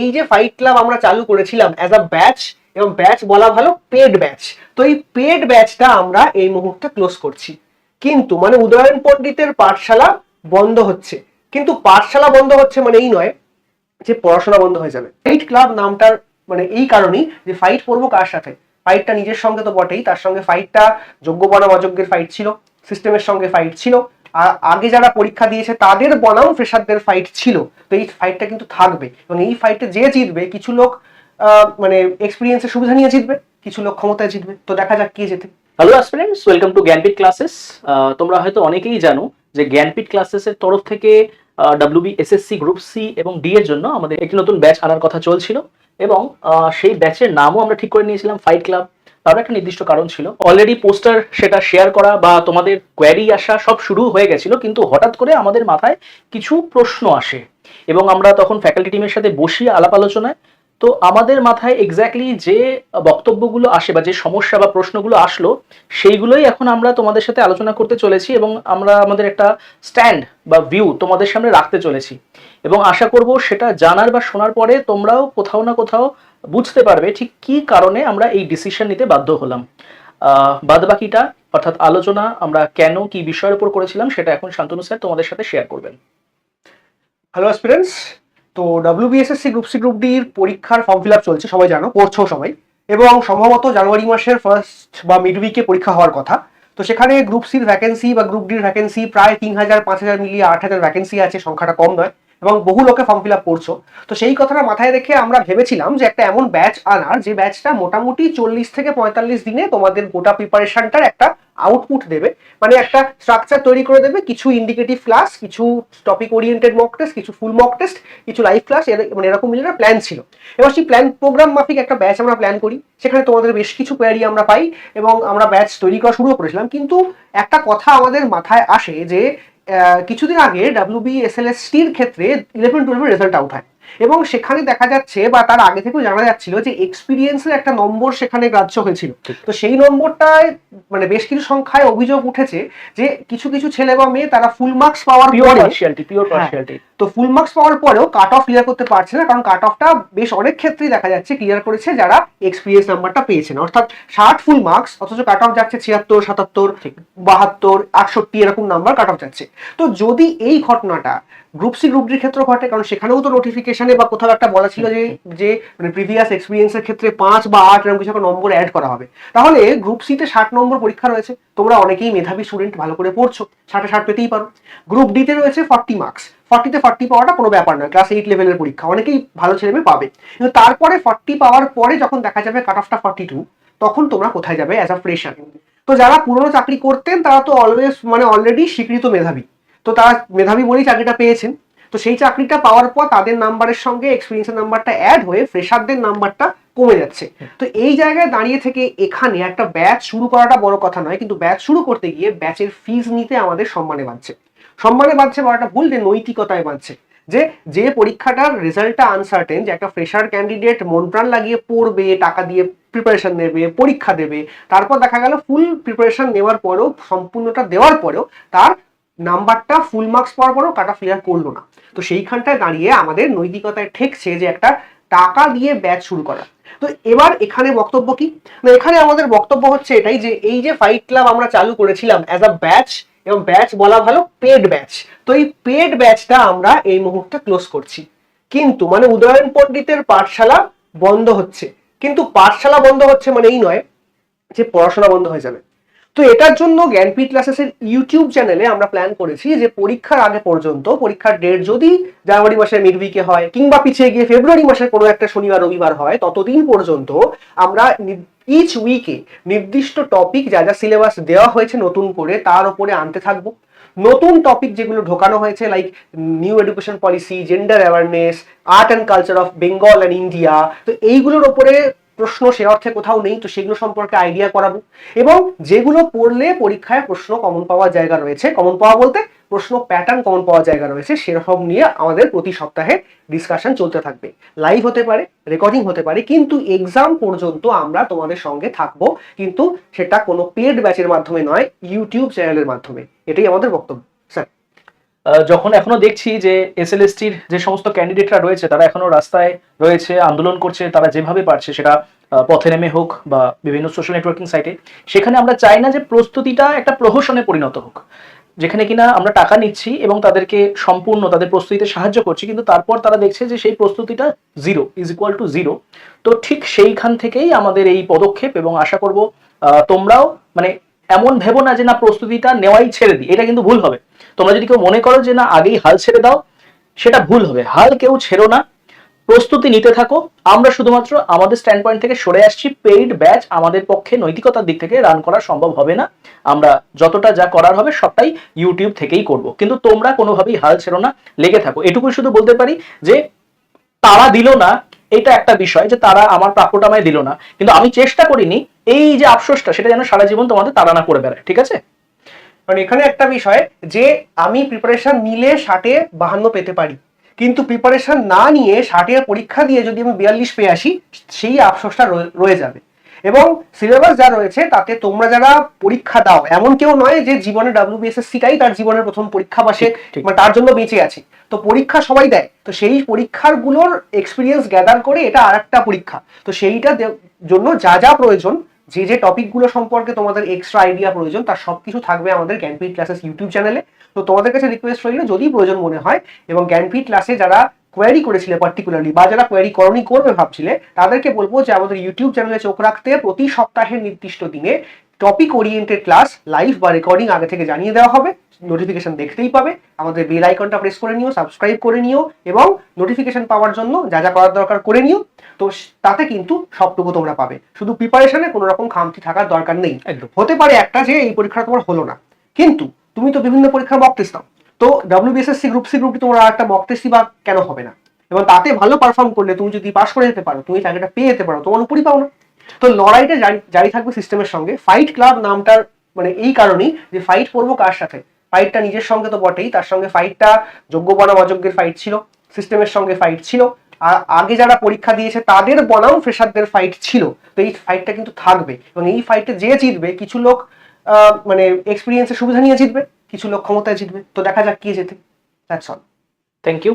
এই যে fight club আমরা চালু করেছিলাম অ্যাজ আ ব্যাচ এবং ব্যাচ বলা ভালো পেড ব্যাচ তো এই পেড ব্যাচটা আমরা এই মুহূর্তে ক্লোজ করছি। কিন্তু মানে উদয়ন পণ্ডিতের পাঠশালা বন্ধ হচ্ছে। কিন্তু পাঠশালা বন্ধ হচ্ছে মানে এই নয় যে পড়াশোনা বন্ধ হয়ে যাবে। ফাইট ক্লাব নামটার মানে এই কারণেই যে ফাইট করব কার সাথে? ফাইটটা নিজের সঙ্গে তো বটেই, তার সঙ্গে ফাইটটা যোগ্য বনাম অযোগ্যের ফাইট ছিল সিস্টেমের সঙ্গে ফাইট ছিল। আগে যারা পরীক্ষা দিয়েছে তাদের বনাম ফ্রেশারদের ফাইট ছিল। তো এই ফাইটটা কিন্তু থাকবে। এবং এই ফাইটে যে জিতবে, কিছু লোক মানে এক্সপিরিয়েন্সের সুবিধা নিয়ে জিতবে, কিছু লোক ক্ষমতায় জিতবে। তো দেখা যাক কে জেতে। Hello aspirants welcome to Gyanpeeth classes তোমরা হয়তো অনেকেই জানো যে জ্ঞানপীঠ ক্লাসেসের তরফ থেকে ডাব্লিউবি এসএসসি গ্রুপ সি এবং ডি এর জন্য আমাদের একটি নতুন ব্যাচ আনার কথা চলছিল। এবং সেই ব্যাচের নামও আমরা ঠিক করে নিয়েছিলাম ফাইট ক্লাব তারও একটা নির্দিষ্ট কারণ ছিল। অলরেডি পোস্টার সেটা শেয়ার করা বা তোমাদের কোয়ারি আসা সব শুরু হয়ে গেছিল, কিন্তু হঠাৎ করে আমাদের মাথায় কিছু প্রশ্ন আসে এবং আমরা তখন ফ্যাকাল্টি টিমের সাথে বসি আলাপ আলোচনায়। তো আমাদের মাথায় এক্স্যাক্টলি যে বক্তব্যগুলো আসে বা যে সমস্যা বা প্রশ্নগুলো আসলো, সেইগুলোই এখন আমরা তোমাদের সাথে আলোচনা করতে চলেছি এবং আমরা আমাদের একটা স্ট্যান্ড বা ভিউ তোমাদের সামনে রাখতে চলেছি। এবং আশা করব সেটা জানার বা শোনার পরে তোমরাও কোথাও না কোথাও বুঝতে পারবে ঠিক কি কারণে আমরা এই ডিসিশন নিতে বাধ্য হলাম। বাদ বাকিটা অর্থাৎ আলোচনা, আমরা কেন, কি বিষয়ের উপর করেছিলাম, সেটা এখন শান্তনু স্যার তোমাদের সাথে শেয়ার করবেন। হ্যালো অ্যাসপিরেন্টস তো ডাব্লিউবিএসএসসি গ্রুপ সি গ্রুপ ডির পরীক্ষার ফর্ম ফিল আপ চলছে, সবাই জানো, পড়ছো সবাই। এবং সম্ভবত জানুয়ারি মাসের ফার্স্ট বা মিড উইকে পরীক্ষা হওয়ার কথা। তো সেখানে গ্রুপ সির ভ্যাকেন্সি বা গ্রুপ ডির ভ্যাকেন্সি প্রায় তিন হাজার, পাঁচ হাজার মিলিয়ে আট হাজার ভ্যাকেন্সি আছে, সংখ্যাটা কম নয়। এবং বহু লোকে ফর্ম ফিল আপ করছ। তো সেই কথাটা মাথায় রেখে আমরা ভেবেছিলাম যে একটা এমন ব্যাচ আনার, যে ব্যাচটা মোটামুটি চল্লিশ থেকে পঁয়তাল্লিশ দিনে তোমাদের গোটা প্রিপারেশনটার একটা আউটপুট দেবে। মানে একটা স্ট্রাকচার তৈরি করে দেবে, কিছু ইন্ডিকেটিভ ক্লাস কিছু টপিক ওরিয়েন্টেড মক টেস্ট কিছু ফুল মক টেস্ট কিছু লাইভ ক্লাস মানে এরকম মিলে একটা প্ল্যান ছিল। এবার সেই প্ল্যান প্রোগ্রাম মাফিক একটা ব্যাচ আমরা প্ল্যান করি, সেখানে তোমাদের বেশ কিছু কোয়ারি আমরা পাই এবং আমরা ব্যাচ তৈরি করা শুরু করেছিলাম। কিন্তু একটা কথা আমাদের মাথায় আসে যে কিছুদিন আগে ডাব্লিউবি এস এল এসটির ক্ষেত্রে ইলেভেন টুয়েলভের রেজাল্ট আউট হয়। এবং সেখানে দেখা যাচ্ছে বা তার আগে থেকেও জানা যাচ্ছিল যে এক্সপিরিয়েন্সের একটা নম্বর সেখানে গ্রাহ্য হয়েছিল। তো সেই নম্বরটায় মানে বেশ কিছু সংখ্যায় অভিযোগ উঠেছে যে কিছু কিছু ছেলে বা মেয়ে তারা ফুল মার্কস পাওয়ার পরে হ্যাঁ। তো ফুল মার্কস পাওয়ার পরেও কাট অফ ক্লিয়ার করতে পারছে না কারণ কাট অফটা বেশ অনেক ক্ষেত্রেই দেখা যাচ্ছে ক্লিয়ার করেছে যারা এক্সপিরিয়েন্স নাম্বারটা পেয়েছেন। অর্থাৎ ষাট ফুল মার্কস অথচ কাট অফ যাচ্ছে ছিয়াত্তর সাতাত্তর বাহাত্তর আটষট্টি এরকম নাম্বার কাট অফ যাচ্ছে। তো যদি এই ঘটনাটা গ্রুপ সি গ্রুপ ডির ক্ষেত্রে ঘটে, কারণ সেখানেও তো নোটিফিকেশনে বা কোথাও একটা বলা ছিল যে যে মানে প্রিভিয়াস এক্সপিরিয়েন্সের ক্ষেত্রে পাঁচ বা আট এরকম কিছু একটা নম্বর অ্যাড করা হবে। তাহলে গ্রুপ সিতে ষাট নম্বর পরীক্ষা রয়েছে, তোমরা অনেকেই মেধাবী স্টুডেন্ট ভালো করে পড়ছো, ষাটে ষাট পেতেই পারো। গ্রুপ ডিতে রয়েছে ফর্টি মার্কস ফর্টিতে ফর্টি পাওয়াটা কোনো ব্যাপার নয় ক্লাস এইট লেভেলের পরীক্ষা, অনেকেই ভালো ছেলে মেয়ে পাবে। কিন্তু তারপরে ফর্টি পাওয়ার পরে যখন দেখা যাবে কাট অফটা ফর্টি টু তখন তোমরা কোথায় যাবে অ্যাজ আ ফ্রেশার তো যারা পুরনো চাকরি করতেন, তারা তো অলওয়েজ মানে অলরেডি স্বীকৃত মেধাবী। তো তারা মেধাবী বলেই চাকরিটা পেয়েছেন। তো সেই চাকরিটা পাওয়ার পর তাদের নাম্বারের সঙ্গে এক্সপিরিয়েন্সের নাম্বারটা অ্যাড হয়ে ফ্রেশারদের নাম্বারটা কমে যাচ্ছে। তো এই জায়গায় দাঁড়িয়ে থেকে এখানে একটা ব্যাচ শুরু করাটা বড় কথা নয়, কিন্তু ব্যাচ শুরু করতে গিয়ে ব্যাচের ফিজ নিতে আমাদের সম্মানে বাঁধছে সম্মানে বাঁধছে বলাটা ভুল, যে নৈতিকতায় বাঁধছে যে যে পরীক্ষাটার রেজাল্টটা আনসার্টেন যে একটা ফ্রেশার ক্যান্ডিডেট মন প্রাণ লাগিয়ে পড়বে, টাকা দিয়ে প্রিপারেশন নেবে, পরীক্ষা দেবে, তারপর দেখা গেল ফুল প্রিপারেশন নেওয়ার পরেও, সম্পূর্ণটা দেওয়ার পরেও তার নাম্বারটা ফুল মার্কস পাওয়ার পরেও কাটা ক্লিয়ার করল না। তো সেইখানটায় দাঁড়িয়ে আমাদের নৈতিকতায় ঠেকছে যে একটা টাকা দিয়ে ব্যাচ শুরু করা। তো এবার এখানে বক্তব্য কি? না, এখানে আমাদের বক্তব্য হচ্ছে এটাই যে এই যে ফাইট ক্লাব আমরা চালু করেছিলাম অ্যাজ আ ব্যাচ এবং ব্যাচ বলা ভালো পেড ব্যাচ তো এই পেড ব্যাচটা আমরা এই মুহূর্তে ক্লোজ করছি। কিন্তু মানে উদয়ন পণ্ডিতের পাঠশালা বন্ধ হচ্ছে। কিন্তু পাঠশালা বন্ধ হচ্ছে মানে এই নয় যে পড়াশোনা বন্ধ হয়ে যাবে। তো এটার জন্য জ্ঞানপীঠ ক্লাসেসের ইউটিউব চ্যানেলে আমরা প্ল্যান করেছি যে পরীক্ষার আগে পর্যন্ত, পরীক্ষার ডেট যদি জানুয়ারি মাসের মিড উইকে হয় কিংবা পিছিয়ে গিয়ে ফেব্রুয়ারি মাসের কোনো একটা শনিবার, রবিবার হয়, ততদিন পর্যন্ত আমরা ইচ উইকে নির্দিষ্ট টপিক যা যা সিলেবাস দেওয়া হয়েছে নতুন করে তার উপরে আনতে থাকব। নতুন টপিক যেগুলো ঢোকানো হয়েছে like new education policy gender awareness art and culture of Bengal and India তো এইগুলোর ওপরে প্রশ্ন সে অর্থে কোথাও নেই, তো সেগুলো সম্পর্কে আইডিয়া করাবো। এবং যেগুলো পড়লে পরীক্ষায় প্রশ্ন কমন পাওয়ার জায়গা রয়েছে। কমন পাওয়া বলতে প্রশ্ন প্যাটার্ন কমন পাওয়ার জায়গা রয়েছে সেরকম নিয়ে আমাদের প্রতি সপ্তাহে ডিসকাশন চলতে থাকবে। লাইভ হতে পারে রেকর্ডিং হতে পারে, কিন্তু এক্সাম পর্যন্ত আমরা তোমাদের সঙ্গে থাকব। কিন্তু সেটা কোনো পেড ব্যাচের মাধ্যমে নয় ইউটিউব চ্যানেলের মাধ্যমে। এটাই আমাদের বক্তব্য। যখন এখনও দেখছি যে এস এসএলএসটির যে সমস্ত ক্যান্ডিডেটরা রয়েছে, তারা এখনও রাস্তায় রয়েছে, আন্দোলন করছে, তারা যেভাবে পারছে সেটা পথে নেমে হোক বা বিভিন্ন সোশ্যাল নেটওয়ার্কিং সাইটে সেখানে আমরা চাই না যে প্রস্তুতিটা একটা প্রহসনে পরিণত হোক। যেখানে কিনা আমরা টাকা নিচ্ছি এবং তাদেরকে সম্পূর্ণ, তাদের প্রস্তুতিতে সাহায্য করছি, কিন্তু তারপর তারা দেখছে যে সেই প্রস্তুতিটা zero is equal to zero তো ঠিক সেইখান থেকেই আমাদের এই পদক্ষেপ এবং আশা করব তোমরাও মানে এমন ভেবো না যে না প্রস্তুতিটা নেওয়াই ছেড়ে দিই, এটা কিন্তু ভুল হবে। তোমরা যদি কেউ মনে করো যে না, আগেই হাল ছেড়ে দাও, সেটা ভুল হবে। হাল কেউ ছেড়ো না। প্রস্তুতি নিতে থাকো। আমরা শুধুমাত্র আমাদের স্ট্যান্ড পয়েন্ট থেকে সরে আসছি। পেইড ব্যাচ আমাদের পক্ষে নৈতিকতার দিক থেকে রান করা সম্ভব হবে না। আমরা যতটা যা করার হবে সবটাই ইউটিউব থেকেই করব। কিন্তু তোমরা কোনোভাবেই হাল ছেড়ো না। লেগে থাকো। এটুকুই শুধু বলতে পারি যে, তারা দিল না, এটা একটা বিষয় যে তারা আমার প্রাপ্যটা দিল না। কিন্তু আমি চেষ্টা করিনি এই যে আফসোসটা, সেটা যেন সারা জীবন তোমাদের তারা না করে বেড়ায়। ঠিক আছে? কারণ এখানে একটা বিষয় যে আমি প্রিপারেশন নিলে ষাটে বাহান্ন পেতে পারি। কিন্তু প্রিপারেশন না নিয়ে ষাটে পরীক্ষা দিয়ে যদি আমি বিয়াল্লিশ পেয়ে আসি সেই আফসোসটা রয়ে- যাবে। এবং সিলেবাস যা রয়েছে তাতে তোমরা যারা পরীক্ষা দাও এমন কেউ নয় যে জীবনে ডাব্লিউবিএসএসসিটাই তার জীবনের প্রথম পরীক্ষা বা সে ঠিক, ঠিক। মানে তার জন্য বেঁচে আছে। তো পরীক্ষা সবাই দেয়। তো সেই পরীক্ষারগুলোর এক্সপিরিয়েন্স গ্যাদার করে এটা আর একটা পরীক্ষা। তো সেইটা জন্য যা যা প্রয়োজন যে যে টপিকগুলো সম্পর্কে তোমাদের এক্সট্রা আইডিয়া প্রয়োজন, তার সবকিছু থাকবে আমাদের জ্ঞানপীঠ ক্লাসেস ইউটিউব চ্যানেলে তো তোমাদের কাছে রিকোয়েস্ট রইল, যদি প্রয়োজন মনে হয়, এবং জ্ঞানপীঠ ক্লাসে যারা কোয়ারি করেছিলে পার্টিকুলারলি বা যারা কোয়ারি করনি, করবে ভাবছিলে, তাদেরকে বলব যে আমাদের ইউটিউব চ্যানেলে চোখ রাখতে প্রতি সপ্তাহের নির্দিষ্ট দিনে টপিক ওরিয়েন্টেড ক্লাস লাইভ বা রেকর্ডিং আগে থেকে জানিয়ে দেওয়া হবে। নোটিফিকেশন দেখতেই পাবে। আমাদের বেল আইকনটা প্রেস করে নিও সাবস্ক্রাইব করে নিও এবং নোটিফিকেশন পাওয়ার জন্য যা যা করার দরকার করে নিও। তো তাতে কিন্তু সবটুকু তোমরা পাবে। শুধু প্রিপারেশনে কোনো রকম খামতি থাকার দরকার নেই। হতে পারে একটা যে এই পরীক্ষা তোমার হলো না। কিন্তু তুমি তো বিভিন্ন পরীক্ষার মক টেস্ট দাও তো ডাব্লিউবিএসএসসি গ্রুপ সি গ্রুপটি তোমার আর একটা মক টেস্টই বা কেন হবে না? এবং তাতে ভালো পারফর্ম করলে তুমি যদি পাশ করে যেতে পারো তুমি চাকরিটা পেয়ে যেতে পারো তোমার উপরই পাও না। তো লড়াইটা জারি থাকবে সিস্টেমের সঙ্গে। ফাইট ক্লাব নামটার মানে এই কারণেই যে ফাইট করব কার সাথে? ফাইটটা নিজের সঙ্গে তো বটেই, তার সঙ্গে ফাইটটা যোগ্য বনাম অযোগ্যের ফাইট ছিল সিস্টেমের সঙ্গে ফাইট ছিল। আর আগে যারা পরীক্ষা দিয়েছে, তাদের বনাম ফ্রেশারদের ফাইট ছিল। তো এই ফাইটটা কিন্তু থাকবে। এবং এই ফাইটে যে জিতবে, কিছু লোক মানে এক্সপিরিয়েন্সের সুবিধা নিয়ে জিতবে, কিছু লোক ক্ষমতায় জিতবে। তো দেখা যাক কে জেতে। That's all thank you